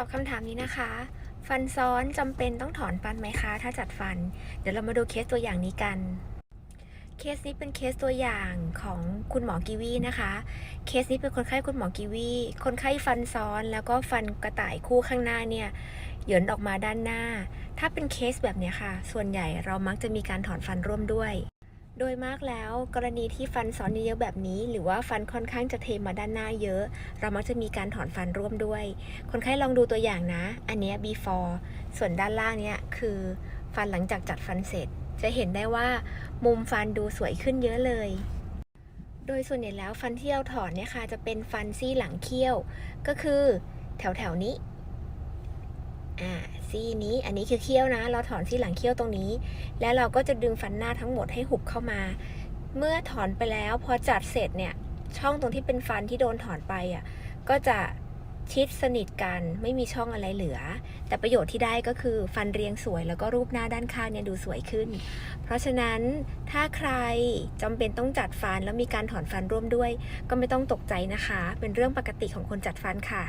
อบคำถามนี้นะคะ ฟันซ้อนจำเป็นต้องถอนฟันไหมคะ ถ้าจัดฟัน เดี๋ยวเรามาดูเคสตัวอย่างนี้กัน เคสนี้เป็นเคสตัวอย่างของคุณหมอกีวีนะคะ เคสนี้เป็นคนไข้คุณหมอกีวี คนไข้ฟันซ้อนแล้วก็ฟันกระต่ายคู่ข้างหน้าเนี่ยเหยินออกมาด้านหน้า ถ้าเป็นเคสแบบนี้ค่ะ ส่วนใหญ่เรามักจะมีการถอนฟันร่วมด้วย โดยมากแล้วกรณีที่ฟันซ้อนเยอะแบบนี้ หรือว่าฟันค่อนข้างจะเทมาด้านหน้าเยอะ เรามักจะมีการถอนฟันร่วมด้วย คนไข้ลองดูตัวอย่างนะ อันนี้ before ส่วนด้านล่างเนี้ยคือฟันหลังจากจัดฟันเสร็จ จะเห็นได้ว่ามุมฟันดูสวยขึ้นเยอะเลย โดยส่วนใหญ่แล้วฟันที่เราถอนเนี่ยค่ะจะเป็นฟันซี่หลังเคี้ยว ก็คือ แถวแถวนี้ อ่าซี่นี้อันนี้คือเคี้ยวนะ เราถอนซี่หลังเคี้ยวตรงนี้ แล้วเราก็จะดึงฟันหน้าทั้งหมดให้หุบเข้ามา เมื่อถอนไปแล้วพอจัดเสร็จเนี่ยช่องตรงที่เป็นฟันที่โดนถอนไปอะก็จะชิดสนิทกันไม่มีช่องอะไรเหลือ แต่ประโยชน์ที่ได้ก็คือฟันเรียงสวยแล้วก็รูปหน้าด้านข้างเนี่ยดูสวยขึ้น เพราะฉะนั้นถ้าใครจำเป็นต้องจัดฟันแล้วมีการถอนฟันร่วมด้วย ก็ไม่ต้องตกใจนะคะ เป็นเรื่องปกติของคนจัดฟันค่ะ